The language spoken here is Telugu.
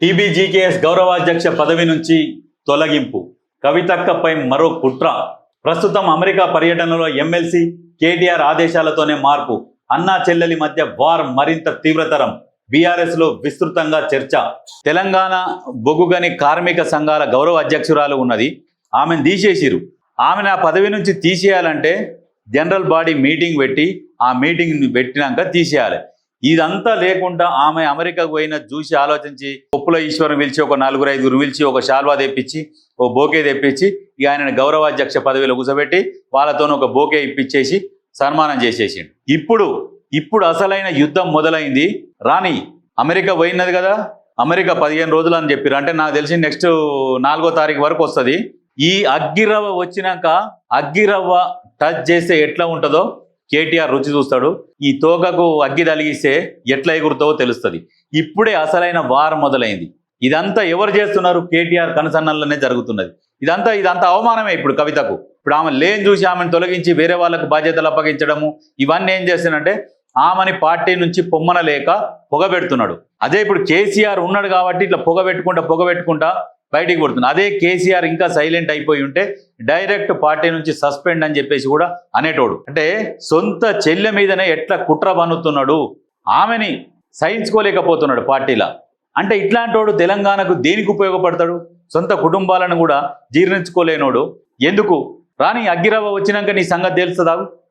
టీబీజీకేఎస్ గౌరవాధ్యక్ష పదవి నుంచి తొలగింపు. కవితక్కపై మరో కుట్ర. ప్రస్తుతం అమెరికా పర్యటనలో ఎమ్మెల్సీ కేటీఆర్ ఆదేశాలతోనే మార్పు. అన్నా చెల్లెలి మధ్య వార్ మరింత తీవ్రతరం. బీఆర్ఎస్లో విస్తృతంగా చర్చ. తెలంగాణ బొగుగని కార్మిక సంఘాల గౌరవ అధ్యక్షురాలు ఉన్నది. ఆమెను తీసేసిరు ఆమెను ఆ పదవి నుంచి తీసేయాలంటే జనరల్ బాడీ మీటింగ్ పెట్టి ఆ మీటింగ్ పెట్టినాక తీసేయాలి. ఇదంతా లేకుండా ఆమె అమెరికాకు పోయిన చూసి ఆలోచించి ఉప్పుల ఈశ్వరం పిలిచి ఒక నలుగురు ఐదుగురు పిలిచి ఒక శాల్వా తెప్పించి ఓ బోకే తెప్పించి ఇక ఆయన గౌరవాధ్యక్ష పదవిలో కూర్చోబెట్టి వాళ్ళతోనూ ఒక బోకే ఇప్పించేసి సన్మానం చేసేసిండు. ఇప్పుడు ఇప్పుడు అసలైన యుద్ధం మొదలైంది. రాని అమెరికా పోయినది కదా? అమెరికా పదిహేను రోజులు అని చెప్పారు అంటే నాకు తెలిసి నెక్స్ట్ నాలుగో తారీఖు వరకు వస్తుంది. ఈ అగ్గిరవ్వ వచ్చినాక అగ్గిరవ్వ టచ్ చేస్తే ఎట్లా ఉంటుందో కేటీఆర్ రుచి చూస్తాడు. ఈ తోకకు అగ్గి తలిగిస్తే ఎట్లా ఎగురుతావో తెలుస్తుంది. ఇప్పుడే అసలైన వారం మొదలైంది. ఇదంతా ఎవరు చేస్తున్నారు? కేటీఆర్ కనసన్నల్లోనే జరుగుతున్నది. ఇదంతా ఇదంతా అవమానమే ఇప్పుడు కవితకు. ఇప్పుడు ఆమె లేని చూసి ఆమెను తొలగించి వేరే వాళ్ళకు బాధ్యతలు అప్పగించడము ఇవన్నీ ఏం చేస్తానంటే ఆమెని పార్టీ నుంచి పొమ్మన లేక పొగబెడుతున్నాడు అదే ఇప్పుడు కేసీఆర్ ఉన్నాడు కాబట్టి ఇట్లా పొగబెట్టుకుంటా పొగబెట్టుకుంటా బయటికి పడుతుంది అదే కేసీఆర్ ఇంకా సైలెంట్ అయిపోయి ఉంటే డైరెక్ట్ పార్టీ నుంచి సస్పెండ్ అని చెప్పేసి కూడా అనేటోడు. అంటే సొంత చెల్లె మీదనే ఎట్లా కుట్ర బనుతున్నాడు ఆమెని సహించుకోలేకపోతున్నాడు పార్టీలా. అంటే ఇట్లాంటోడు తెలంగాణకు దేనికి ఉపయోగపడతాడు? సొంత కుటుంబాలను కూడా జీర్ణించుకోలేనోడు. ఎందుకు? రాని అగ్గిరవ్వ వచ్చినాక నీ సంగతి తెలుస్తుందావు